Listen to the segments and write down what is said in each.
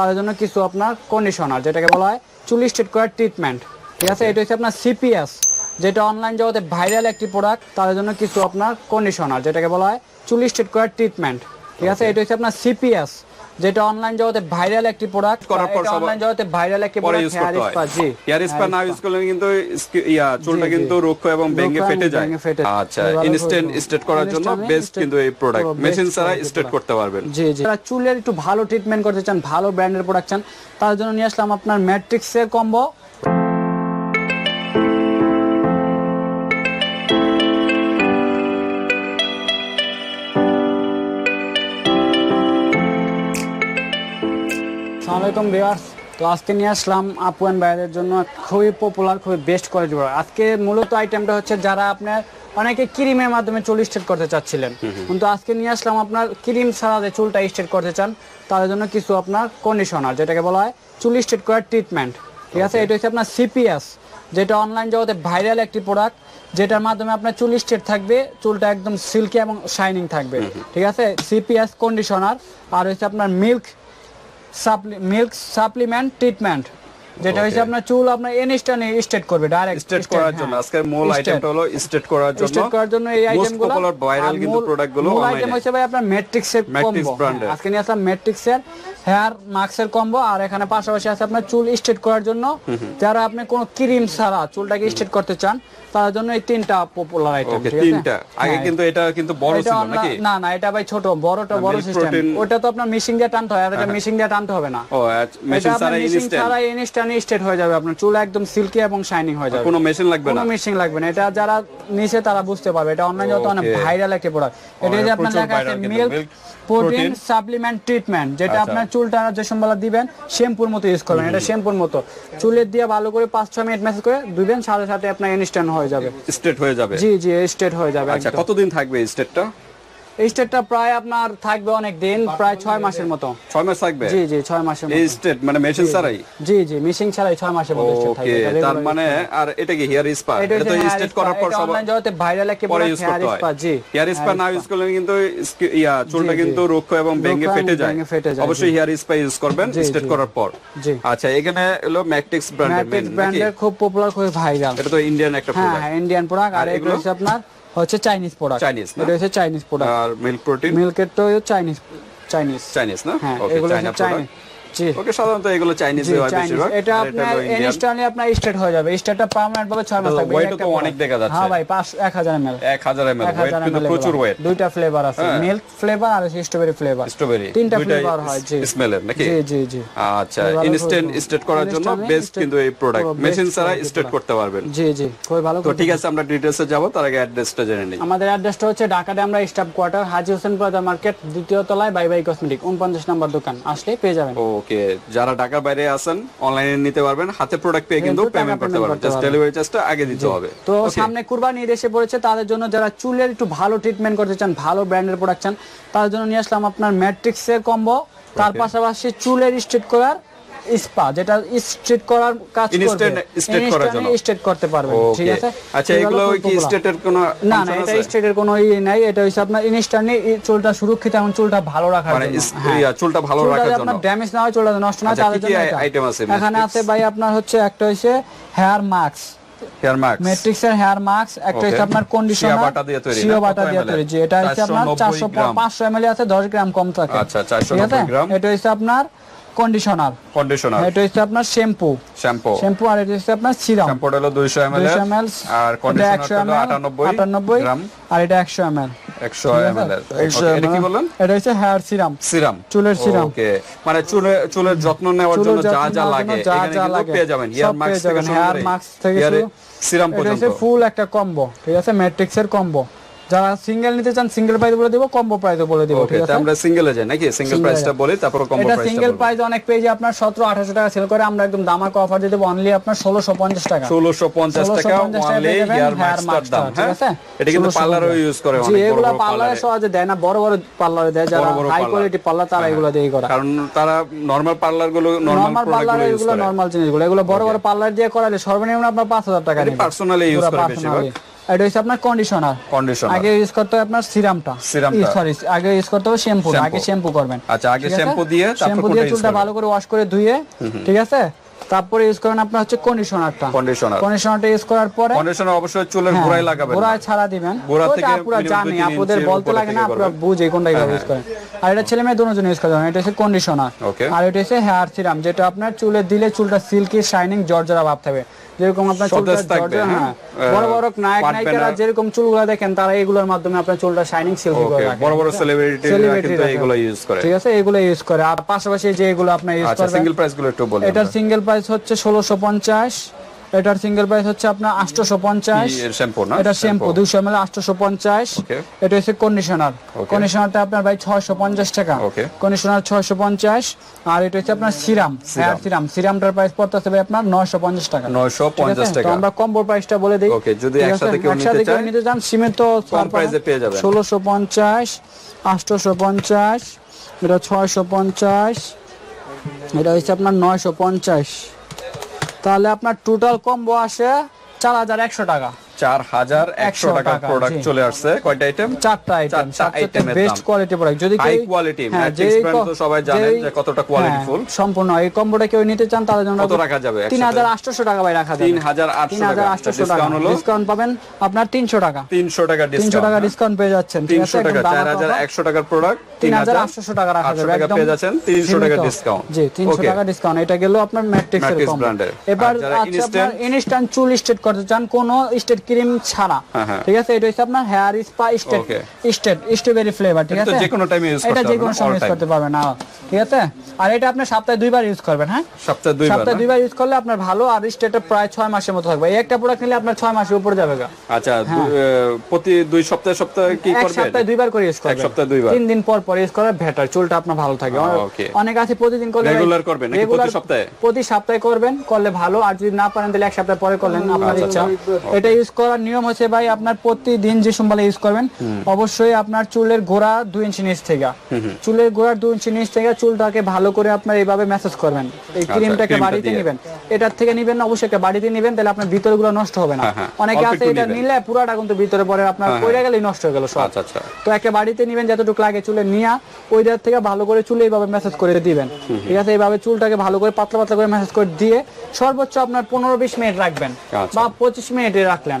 তাদের জন্য কিছু আপনার কন্ডিশনার যেটাকে বলা হয় চুলি স্ট্রেট করার ট্রিটমেন্ট ঠিক আছে? এটা হচ্ছে আপনার সিপিএস যেটা অনলাইন জগতে ভাইরাল একটি প্রোডাক্ট তাদের জন্য কিছু আপনার কন্ডিশনার যেটাকে বলা হয় চুলি স্ট্রেট করার ট্রিটমেন্ট ঠিক আছে? এটা হচ্ছে আপনার সিপিএস যেটা অনলাইন জগতে ভাইরাল একটি প্রোডাক্ট করার পর অনলাইন জগতে ভাইরাল একটি প্রোডাক্ট হেয়ার স্পা জি হেয়ার স্পা না ইউজ করলে কিন্তু ইয়া চুলটা। কিন্তু রুক্ষ এবং ভেঙে ফেটে যায়। আচ্ছা ইনস্ট্যান্ট স্ট্রেট করার জন্য বেস্ট কিন্তু এই প্রোডাক্ট মেশিন ছাড়া স্ট্রেট করতে পারবেন। জি জি। আপনারা চুলের একটু ভালো ট্রিটমেন্ট করতে চান ভালো ব্র্যান্ডের প্রোডাক্ট চান তার জন্য নিয়ে আসলাম আপনার ম্যাট্রিক্সের কম্বো আসসালামাইকুম ভিউয়ার্স। তো আজকে নিয়ে আসলাম আপু অ্যান্ড ভাইদের জন্য খুবই পপুলার খুবই বেস্ট কোয়ালিটি প্রোডাক্ট আজকে মূলত আইটেমটা হচ্ছে যারা আপনার অনেকে ক্রিমের মাধ্যমে চুল স্ট্রেট করতে চাচ্ছিলেন। কিন্তু আজকে নিয়ে আসলাম আপনার ক্রিম ছাড়া যে চুলটা স্ট্রেট করতে চান তাদের জন্য কিছু আপনার কন্ডিশনার যেটাকে বলা হয় চুল স্ট্রেট করার ট্রিটমেন্ট ঠিক আছে? এটা হচ্ছে আপনার সিপিএস যেটা অনলাইন জগতে ভাইরাল একটি প্রোডাক্ট যেটার মাধ্যমে আপনার চুল স্ট্রেট থাকবে চুলটা একদম সিল্কি এবং শাইনিং থাকবে। ঠিক আছে? সিপিএস কন্ডিশনার আর হচ্ছে আপনার মিল্ক মিল্ক সাপ্লিমেন্ট ট্রিটমেন্ট যেটা হচ্ছে আপনার চুল আপনার এনিস্টানে স্টেট করবে ডাইরেক্ট স্টেট করার জন্য। আজকের মূল আইটেমটা হলো স্টেট করার জন্য। স্টেট করার জন্য এই মোস্ট আইটেমগুলো পপুলার ভাইরাল কিন্তু প্রোডাক্টগুলো মূল আইটেম অনলাইনে হচ্ছে ভাই আপনার ম্যাট্রিক্সের কম্বো আজকে নিয়ে আসলাম ম্যাট্রিক্সের হেয়ার মাস্কের কম্বো আর এখানে পাশাপাশি আছে আপনার চুল স্ট্রেট করার জন্য। যারা আপনি কোনো ক্রিম ছাড়া চুলটাকে স্ট্রেট করতে চান তার জন্য এই তিনটা পপুলার আইটেম ঠিক আছে? তিনটা। আগে হ্যাঁ, কিন্তু এটা কিন্তু বড় ছিল নাকি? না না এটা ভাই ছোট বড়টা বড় সিস্টেম ওটা তো আপনার মিশিং দিয়ে টানতে হয় আর এটা মিশিং দিয়ে টানতে হবে না। ও মেশিন ছাড়া মেশিন ইনস্ট্যান্ট ছাড়া ইনস্ট্যান্ট স্ট্রেট হয়ে যাবে আপনার চুল একদম সিল্কি এবং শাইনিং হয়ে যাবে। কোনো মেশিন লাগবে কোনো না? মেশিন লাগবে না। এটা যারা নিচে তারা বুঝতে পারবে। এটা অনলাইন যত অনেক ভাইরাল একটা প্রোডাক্ট এটা যে আপনার লেখা আছে মিল্ক প্রোটিন সাপ্লিমেন্ট ট্রিটমেন্ট যেটা আপনার আপনার চুলটা যে সম্বলা দিবেন শ্যাম্পুর মতো ইউজ করবেন। এটা শ্যাম্পুর মতো। চুলের দিয়ে ভালো করে পাঁচ ছয় মিনিট ম্যাসেজ করে দিবেন সাথে সাথে আপনার ইনস্ট্যান্ট হয়ে যাবে। স্ট্রেট হয়ে যাবে। জি জি স্ট্রেট হয়ে যাবে আচ্ছা কতদিন থাকবে স্ট্রেটটা? এই স্ট্রেটটা প্রায় আপনার থাকবে অনেক দিন প্রায় ছয় মাসের মতো। ছয় মাস থাকবে? জি জি ছয় মাসের মতো। স্ট্রেট মানে মেশিন ছাড়াই? জি জি মিশিং ছাড়াই ছয় মাসের মতো ওকে তার মানে আর এটা কি হেয়ার স্পা এটা তো spa, করার পর সব online জগতে ভাইরাল একটা পরে product, ইউজ hair করতে হয়। spa, জি হেয়ার স্পা না ইউজ করলে কিন্তু ইয়া চুলটা কিন্তু রুক্ষ এবং ভেঙে ফেটে যায়। ফেটে যায়, অবশ্যই হেয়ার স্পা ইউজ করবেন জি। করার পর। জি। আচ্ছা এখানে হলো ম্যাট্রিক্স ব্র্যান্ডের ম্যাট্রিক্স ব্র্যান্ডের খুব পপুলার খুব ভাইরাল এটা তো ইন্ডিয়ান একটা প্রোডাক্ট হ্যাঁ ইন্ডিয়ান প্রোডাক্ট আর আর এগুলো? হচ্ছে আপনার হচ্ছে চাইনিজ প্রোডাক্ট চাইনিজ? এটা হচ্ছে চাইনিজ প্রোডাক্ট আর মিল্ক প্রোটিন মিল্কের তো চাইনিজ চাইনিজ চাইনিজ না? হ্যাঁ এগুলো চাইনিজ ওকে সাধারণত এগুলো চাইনিজ হয় বেশিরভাগ। এটা আপনার ইনস্ট্যান্টলি আপনার স্ট্রেট হয়ে যাবে। স্ট্রেটটা পার্মানেন্ট ভাবে 6 মাস থাকবে। weight এই ও একটা তো অনেক দেখা যাচ্ছে। হ্যাঁ ভাই 5 1000 ml 1000 ml ওয়েট কিন্তু প্রচুর ওয়েট দুইটা ফ্লেভার আছে। হ্যাঁ। মিল্ক ফ্লেভার আর স্ট্রবেরি ফ্লেভার স্ট্রবেরি তিনটা ফ্লেভার হয় জি। স্মেলের নাকি? জি জি জি। আচ্ছা ভালো ইনস্ট্যান্ট খুবই করার জন্য বেস্ট কিন্তু এই প্রোডাক্ট মেশিন ছাড়া quality করতে পারবেন। জি জি খুবই ভালো তো ঠিক আছে আমরা যাব তার আগে অ্যাড্রেসটা জেনে নিই। আমাদের অ্যাড্রেসটা হচ্ছে ঢাকাতে আমরা staff quarter Haji Hossain plaza market দ্বিতীয় তলায় বাই বাই কসমেটিক উনপঞ্চাশ নম্বর দোকান। আসলে পেয়ে যাবেন। ওকে যারা ঢাকার বাইরে আছেন অনলাইনে নিতে পারবেন হাতে প্রোডাক্ট পেয়ে কিন্তু পেমেন্ট করতে পারবেন। জাস্ট ডেলিভারি চার্জটা আগে দিতে হবে। তো সামনে কুরবানি এসে পড়েছে তাদের জন্য যারা চুলের একটু ভালো ট্রিটমেন্ট করতে চান ভালো ব্র্যান্ডের প্রোডাক্ট চান তাদের জন্য নিয়ে আসলাম আপনার ম্যাট্রিক্সের কম্বো তার পাশাপাশি চুলের স্ট্রেট করার স্পা যেটা স্ট্রেট করার কাজ করবে। straight করার জন্য। স্ট্রেট করতে পারবেন ঠিক আছে? আচ্ছা এগুলো কি। স্টেটের কোনো না না এটা স্ট্রেটের কোনো ই নাই এটা হচ্ছে আপনার ইনস্ট্যান্টলি চুলটা সুরক্ষিত এবং চুলটা ভালো রাখার মানে জন্য হ্যাঁ। চুলটা ভালো রাখার জন্য আপনার ড্যামেজ না হয় চুলটা নষ্ট না আচ্ছা, কি জন্য item আছে? এখানে আছে ভাই আপনার হচ্ছে একটা হচ্ছে হেয়ার মাস্ক হেয়ার মাস্ক ম্যাট্রিক্সের হেয়ার মাস্ক একটা হচ্ছে আপনার কন্ডিশনার শিয়া বাটা দিয়ে তৈরি শিয়া বাটা দিয়ে তৈরি জি এটা হচ্ছে আপনার 490 চারশো গ্রাম। আছে দশ গ্রাম কম থাকে। আচ্ছা, 490 গ্রাম। এটা হচ্ছে আপনার কন্ডিশনার কন্ডিশনার এটা হচ্ছে আপনার শ্যাম্পু শ্যাম্পু শ্যাম্পু আর এটা হচ্ছে আপনার সিরাম শ্যাম্পুটা হলো 200 ml 200 ml আর কন্ডিশনারটা হলো 98 98 গ্রাম। আর এটা 100 ml 100 ml এটা কি বললেন? এটা হচ্ছে হেয়ার সিরাম সিরাম চুলের serum। ওকে মানে চুলে চুলের যত্ন নেওয়ার জন্য যা যা লাগে যা এখানে যা কিন্তু পেয়ে যাবেন। হেয়ার মাস্ক থেকে hair করে থেকে শুরু- সিরাম এটা পর্যন্ত। হচ্ছে ফুল একটা কম্বো ঠিক আছে? ম্যাট্রিক্সের কম্বো যারা সিঙ্গেল নিতে চান সিঙ্গেল প্রাইস বলে দিব কম্বো প্রাইস বলে দিব ঠিক আছে? আমরা সিঙ্গেলে যাই নাকি? সিঙ্গেল প্রাইসটা বলি তারপর কম্বো এটা সিঙ্গেল প্রাইস অনেক পেজে আপনার সতেরো আঠারোশো টাকা সেল করে আমরা একদম দামাকে অফার দিয়ে দেবো অনলি আপনার ষোলোশো পঞ্চাশ টাকা। 1650 টাকা 1650 টাকা অনলি মাস্কটার mask দাম ঠিক হ্যাঁ? আছে? এটা কিন্তু 1650 পার্লারও ইউজ করে অনেক বড় এগুলো বড় পার্লারে সহজে দেয় না বড় বড় পার্লারে দেয় যারা হাই কোয়ালিটি পার্লার তারা এগুলো দিয়ে করে। কারণ তারা নরমাল পার্লারগুলো নরমাল পার্লার এগুলো নর্মাল জিনিসগুলো এগুলো বড় বড় পার্লার দিয়ে করালে সর্বনিম্ন আপনার পাঁচ হাজার টাকা নেবে। পার্সোনালি ইউজ করে বেশিরভাগ। এটা হচ্ছে আপনার কন্ডিশনার কন্ডিশনার আগে ইউজ করতে হবে আপনার সিরামটা। সিরামটা। সরি আগে ইউজ করতে হবে শ্যাম্পু। আগে শ্যাম্পু করবেন। আচ্ছা, আগে শ্যাম্পু দিয়ে তারপর শ্যাম্পু দিয়ে চুলটা ভালো করে ওয়াশ করে ধুয়ে ঠিক আছে? তারপরে ইউজ করবেন আপনার হচ্ছে কন্ডিশনারটা কন্ডিশনার কন্ডিশনারটা ইউজ করার পরে কন্ডিশনার অবশ্যই চুলের হ্যাঁ, গোড়ায় লাগাবেন গোড়ায় ছাড়া দিবেন। গোড়া থেকে minimum জানি ইঞ্চির বলতে লাগে না করবেন। বুঝে কোনটা ইউজ করেন। আর এটা ছেলে মেয়ে দুজনে ইউজ করতে পারেন এটা হচ্ছে কন্ডিশনার. আর এটা হচ্ছে হেয়ার সিরাম যেটা আপনার চুলে দিলে চুলটা সিল্কি শাইনিং জর্জরা ভাব থাকবে। যেরকম আপনার চুলটা জর্জরা হ্যাঁ। হ্যাঁ। বড় বড় নায়ক নায়িকারা যেরকম চুলগুলো দেখেন তারা এগুলোর মাধ্যমে আপনার চুলটা শাইনিং সিল্কি করে রাখে। বড় বড় সেলিব্রিটি কিন্তু এগুলো ইউজ করে। ঠিক আছে? এগুলো ইউজ করে। আর পাশাপাশি যে এগুলো আপনি ইউজ আচ্ছা করবেন সিঙ্গেল প্রাইসগুলো একটু বলুন। এটার সিঙ্গেল প্রাইস হচ্ছে ষোলোশো পঞ্চাশ এটার সিঙ্গেল প্রাইস হচ্ছে আপনার আটশোশো পঞ্চাশ এটা শ্যাম্পু দুশো এম এল আটশোশো পঞ্চাশ এটা হচ্ছে কন্ডিশনার. কন্ডিশনারটা আপনার ভাই ছয়শো পঞ্চাশ টাকা কন্ডিশনার ছয়শো পঞ্চাশ আর এটা হচ্ছে আপনার সিরাম হেয়ার সিরাম সিরামটার প্রাইস পড়তেছে ভাই আপনার নয়শো পঞ্চাশ টাকা। 950 টাকা। আমরা কম্বো প্রাইসটা বলে দিই। যদি একসাথে কেউ নিতে চান সীমিত। ষোলোশো পঞ্চাশ আটশোশো পঞ্চাশ এটা ছয়শো পঞ্চাশ এটা হচ্ছে আপনার নয়শো পঞ্চাশ। তাহলে আপনার টোটাল কম্বো আসে চার হাজার একশো টাকা। চার হাজার একশো টাকা, প্রোডাক্ট চলে আসছে। কয়টা আইটেম চারটা আইটেম চারটা বেস্ট কোয়ালিটি প্রোডাক্ট যদি High কেউ- quality, Matrix যেই brand ক- তো সবাই জানেন যে কতটা qualityful। সম্পূর্ণ। এই কম্বোটা কেউ নিতে চান তাদের জন্য কত রাখা যাবে? তিন একসাথে? হাজার আটশোশো টাকা ভাই রাখা যাবে। 3800 টাকা। আটশোশো টাকা। Discount হলো? ডিসকাউন্ট পাবেন আপনার তিনশো টাকা। তিনশো টাকা তিনশো টাকা ডিসকাউন্ট ডিসকাউন্ট পেয়ে যাচ্ছেন। ঠিক আছে তিনশো টাকা একদম দাম চার হাজার কত? একশো টাকার প্রোডাক্ট তিন হাজার আটশোশো টাকা রাখা যাবে। একদম পেয়ে যাচ্ছেন তিনশো টাকা ডিসকাউন্ট জি তিনশো টাকা ডিসকাউন্ট এটা গেল আপনার। এবার আপনার ইনস্ট্যান্ট চুল স্টেট করতে চান কোনো স্টেট ক্রিম ছাড়া হ্যাঁ, হ্যাঁ। ঠিক আছে? এটা হচ্ছে আপনার hair spa straight straight strawberry flavour ঠিক আছে? যে কোনো time এ use এটা করতে যে কোনো সময় ইউজ করতে পারবেন না ঠিক আছে? আর এটা আপনি সপ্তাহে দুইবার ইউজ করবেন হ্যাঁ? সপ্তাহে দুইবার সপ্তাহে দুইবার ইউজ করলে আপনার ভালো আর স্টেটে প্রায় ছয় মাসের মতো থাকবে। এই একটা প্রোডাক্ট নিলে আপনার ছয় মাসের উপরে যাবে। আচ্ছা প্রতি দুই সপ্তাহে সপ্তাহে কি এক করবেন সপ্তাহে দুইবার করে ইউজ করবেন। এক সপ্তাহে দুইবার? তিন দিন পর পর ইউজ করে বেটার চুলটা আপনার ভালো থাকে। অনেক আছে প্রতিদিন করলে Regular করবেন নাকি প্রতি সপ্তাহে? প্রতি সপ্তাহে করবেন করলে ভালো আর যদি না পারেন তাহলে এক সপ্তাহ পরে করলেন আপনার আচ্ছা, ইচ্ছা। আচ্ছা। এটা ইউজ করার নিয়ম হচ্ছে ভাই আপনার প্রতিদিন যে সোমবার ইউজ করবেন অবশ্যই আপনার চুলের গোড়া দুই ইঞ্চি নিচ থেকে। চুলের গোড়ার দুই ইঞ্চি নিচ থেকে চুলটাকে ভালো করে আপনার এইভাবে ম্যাসেজ করবেন। এই ক্রিমটাকে বাড়িতে দিয়ে। নেবেন। এটার থেকে নিবেন না অবশ্যই বাড়িতে নিবেন তাহলে আপনার ভিতরগুলো নষ্ট হবে না। হ্যাঁ, হ্যাঁ। অনেকে আছে এটা নিলে পুরাটা কিন্তু ভিতরে পরে আপনার হ্যাঁ, পড়ে গেলেই নষ্ট হয়ে গেল সব। আচ্ছা আচ্ছা। তো একটা বাড়িতে নিবেন যতটুকু লাগে চুলে নিয়ে ওই জায়গা থেকে ভালো করে চুলে এইভাবে মেসেজ করে দিবেন। ঠিক আছে? এইভাবে চুলটাকে ভালো করে পাতলা পাতলা করে মেসেজ করে দিয়ে সর্বোচ্চ আপনার পনেরো বিশ মিনিট রাখবেন আচ্ছা। বা পঁচিশ মিনিটে রাখলেন।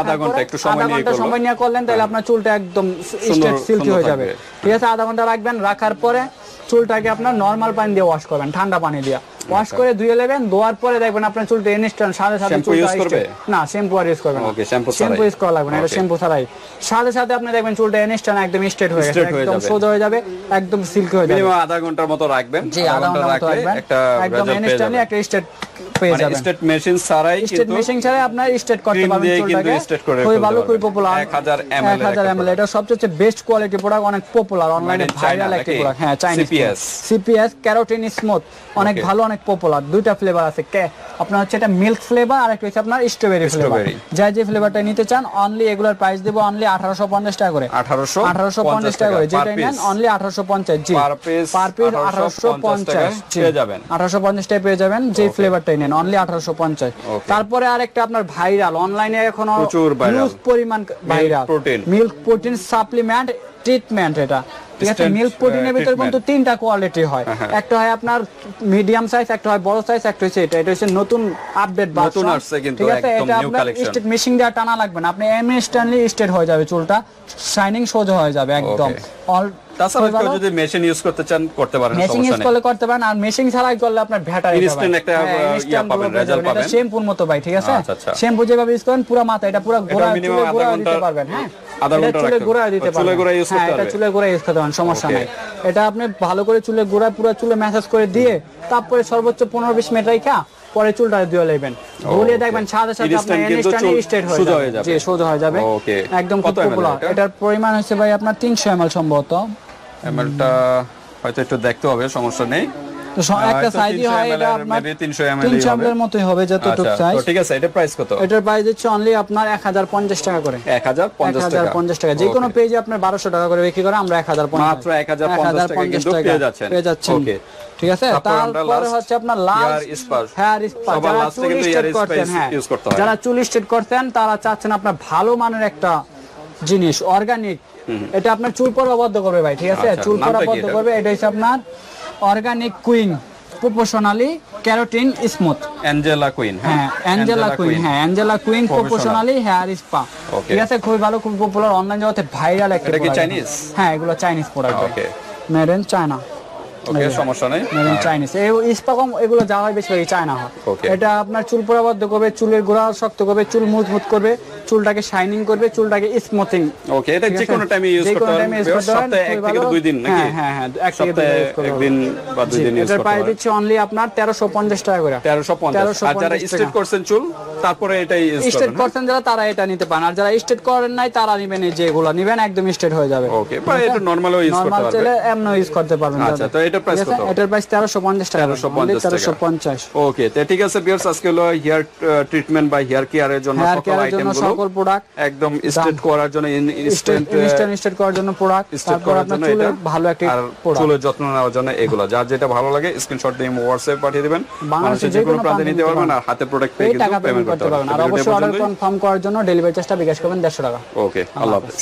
আধা ঘণ্টা একটু সময় নিয়ে ঘণ্টা সময় নিয়ে করলেন তাহলে আপনার চুলটা একদম স্ট্রেট সিল্কি হয়ে যাবে। ঠিক আছে আধা ঘণ্টা রাখবেন রাখার পরে চুলটাকে আপনার নর্মাল পানি দিয়ে ওয়াশ করবেন ঠান্ডা পানি দিয়ে। ওয়াশ করে ধুয়ে নেবেন ধোয়ার পরে দেখবেন আপনার চুলটা ইনস্ট্যান্ট সাথে সাথে করবে? না শ্যাম্পু আর ইউজ করবেন শ্যাম্পু ইউজ করা লাগবে না এটা শ্যাম্পু ছাড়াই। সাথে সাথে আপনি দেখবেন চুলটা ইনস্ট্যান্ট একদম স্ট্রেট হয়ে গেছে একদম সোজা হয়ে যাবে একদম সিল্কি হয়ে যাবে। মিনিমাম আধা ঘণ্টার মতো রাখবেন জি আধা ঘণ্টা রাখলে একটা একদম ইনস্ট্যান্টলি। একটা স্টেট পেয়ে মানে যাবেন। স্টেট মেশিন ছাড়াই স্টেট কিন্তু মেশিং ছাড়া আপনার স্টেট করতে পারবেন কিন্তু straight করে খুবই ভালো খুবই পপুলার 1000 ml 1000 ml এটা সবচেয়ে বেস্ট কোয়ালিটি প্রোডাক্ট অনেক পপুলার অনলাইনে ভাইরাল একটা প্রোডাক্ট হ্যাঁ Chinese CPS CPS keratin smooth অনেক ভালো অনেক পপুলার দুইটা ফ্লেভার আছে। কে? আপনার হচ্ছে এটা মিল্ক ফ্লেভার আর একটা হচ্ছে আপনার স্ট্রবেরি ফ্লেভার Strawberry। যে ফ্লেভারটা নিতে চান অনলি এগুলোর প্রাইস দেবো অনলি আঠারোশো পঞ্চাশ টাকা করে। 1850 টাকা যেটা নেন অনলি জি। পার পিস 1850 পেয়ে যাবেন। আঠারোশো পঞ্চাশ টাকা পেয়ে যাবেন। যে ফ্লেভারটাই নেন অনলি আঠারোশো পঞ্চাশ। Okay. তারপরে আরেকটা আপনার ভাইরাল অনলাইনে এখন হিউজ পরিমাণ viral milk protein supplement treatment এটা। ঠিক আছে? মিল্ক প্রোটিনের ভিতরে কিন্তু তিনটা কোয়ালিটি হয়। হ্যাঁ, হ্যাঁ। একটা হয় আপনার মিডিয়াম সাইজ একটা হয় বড় সাইজ একটা হচ্ছে এটা। এটা হচ্ছে নতুন আপডেট নতুন আসছে কিন্তু, ঠিক আছে? এটা আপনার স্টেট মেশিন দেওয়া টানা লাগবে না। আপনি ইনস্ট্যান্টলি স্টেট হয়ে যাবে। চুলটা শাইনিং সোজা হয়ে যাবে একদম। অল তাছাড়া কেউ যদি মেশিন ইউজ করতে চান করতে পারেন মেশিং সমস্যা ইউজ করলে করতে পারেন আর মেশিং ছাড়াই করলে আপনার Instant একটা, ইয়া পাবেন, result পাবেন। শ্যাম্পুর মতো ভাই ঠিক আছে? আচ্ছা, আচ্ছা। শ্যাম্পু যেভাবে ইউজ করেন পুরো মাথা এটা পুরো গোড়া চুলে গোড়া দিতে পারবেন হ্যাঁ? আধা এটা ঘণ্টা চুলে গোড়া দিতে ও, চুলে গোড়া use হ্যাঁ করতে এটা চুলে গোড়া ইউজ করতে পারেন সমস্যা নাই। এটা আপনি ভালো করে চুলে গোড়া পুরো চুলে ম্যাসাজ করে দিয়ে তারপরে সর্বোচ্চ পনেরো বিশ মিনিট রাখা পরে চুলটা ধুয়ে নেবেন ধুলে দেখবেন সাথে সাথে আপনার এনিস্টানি স্ট্রেট হয়ে সোজা যাবে। হয়ে যাবে। জি সোজা হয়ে যাবে. একদম কত ml? এটার পরিমাণ হচ্ছে ভাই আপনার তিনশো এমএল সম্ভবত। এমএলটা হয়তো একটু দেখতে হবে সমস্যা নেই। তো একটা সাইজই হয় এটা আপনার 300 ml ই তিনশো এর মতোই হবে যতটুকু সাইজ ঠিক আছে এটা প্রাইস কত? এটার প্রাইস দিচ্ছে অনলি আপনার এক হাজার পঞ্চাশ টাকা করে। এক হাজার এক পঞ্চাশ হাজার টাকা পঞ্চাশ টাকা। যে কোনো পেজে আপনার বারোশো টাকা করে বিক্রি করে আমরা এক হাজার পঞ্চাশ মাত্র 1050 টাকা কিন্তু পেয়ে যাচ্ছেন। পেয়ে যাচ্ছেন। Okay. ঠিক আছে? তারপরে হচ্ছে আপনার লাল হেয়ার স্পা যারা চুল স্ট্রেট করতেন হ্যাঁ। use করতে। যারা চুল স্ট্রেট করতেন তারা চাচ্ছেন আপনার ভালো মানের একটা জিনিস অর্গানিক এটা আপনার চুল পড়া বদ্ধ করবে ভাই ঠিক আছে? আচ্ছা, চুল কি বদ্ধ করবে এটা হচ্ছে আপনার organic Queen professionally keratin smooth. Angela Queen হ্যাঁ? অ্যাঞ্জেলা কুইন হ্যাঁ Angela Queen professionally hair spa. ঠিক আছে খুবই ভালো খুব পপুলার অনলাইন জগতে ভাইরাল একটা এটা কি product। হ্যাঁ এগুলো Chinese product okay made in China okay সমস্যা নেই। মেড চাইনিজ এই স্পা এগুলো যা হয় বেশিরভাগই চায়না হয়। এটা আপনার চুল পরাবদ্ধ করবে চুলের গোড়া শক্ত করবে চুল মজবুত করবে চুলটাকে শাইনিং করবে চুলটাকে স্মুথিং ওকে এটা যে কোনো টাইমে ইউজ করতে পারেন সপ্তাহে এক থেকে দুই দিন নাকি? হ্যাঁ এক সপ্তাহে দিন use করতে একদিন বা দুই দিন ইউজ করতে প্রাইস পারেন দিচ্ছে অনলি আপনার তেরোশো পঞ্চাশ টাকা করে। তেরোশো পঞ্চাশ। আর যারা 1350 স্ট্রেট করছেন চুল তারপরে এটা ইউজ স্টেট করবেন করছেন যারা তারা এটা নিতে পারেন। আর যারা স্টেট করেন নাই তারা নিবেন এই যেগুলো। নিবেন একদম স্টেট হয়ে যাবে। ওকে বা এটা নর্মালও ইউজ করতে নরমাল চলে এমন ইউজ করতে পারবেন আচ্ছা, তো এটার price কত? এটার প্রাইস তেরোশো পঞ্চাশ টাকা। 1350 টাকা। তেরোশো পঞ্চাশ। ওকে তো ঠিক আছে বিয়ার্স আজকে হলো হেয়ার ট্রিটমেন্ট বা হেয়ার কেয়ারের জন্য সকল প্রোডাক্ট একদম করার জন্য ইনস্ট্যান্ট ইনস্ট্যান্ট স্টেট করার জন্য প্রোডাক্ট স্টেট করার জন্য এটা। ভালো একটা আর প্রোডাক্ট চুলের যত্ন নেওয়ার জন্য এগুলো। যার যেটা ভালো লাগে স্ক্রিনশট দিয়ে পাঠিয়ে দিবেন। যে কোনো প্রান্তে নিতে পারবেন আর হাতে প্রোডাক্ট পেয়ে কিন্তু টাকা পেমেন্ট করতে পারবেন। আর অবশ্যই অর্ডার কনফার্ম করার জন্য ডেলিভারি চার্জটা বিকাশ করবেন দেড়শো টাকা। ওকে আল্লাহ হাফেজ।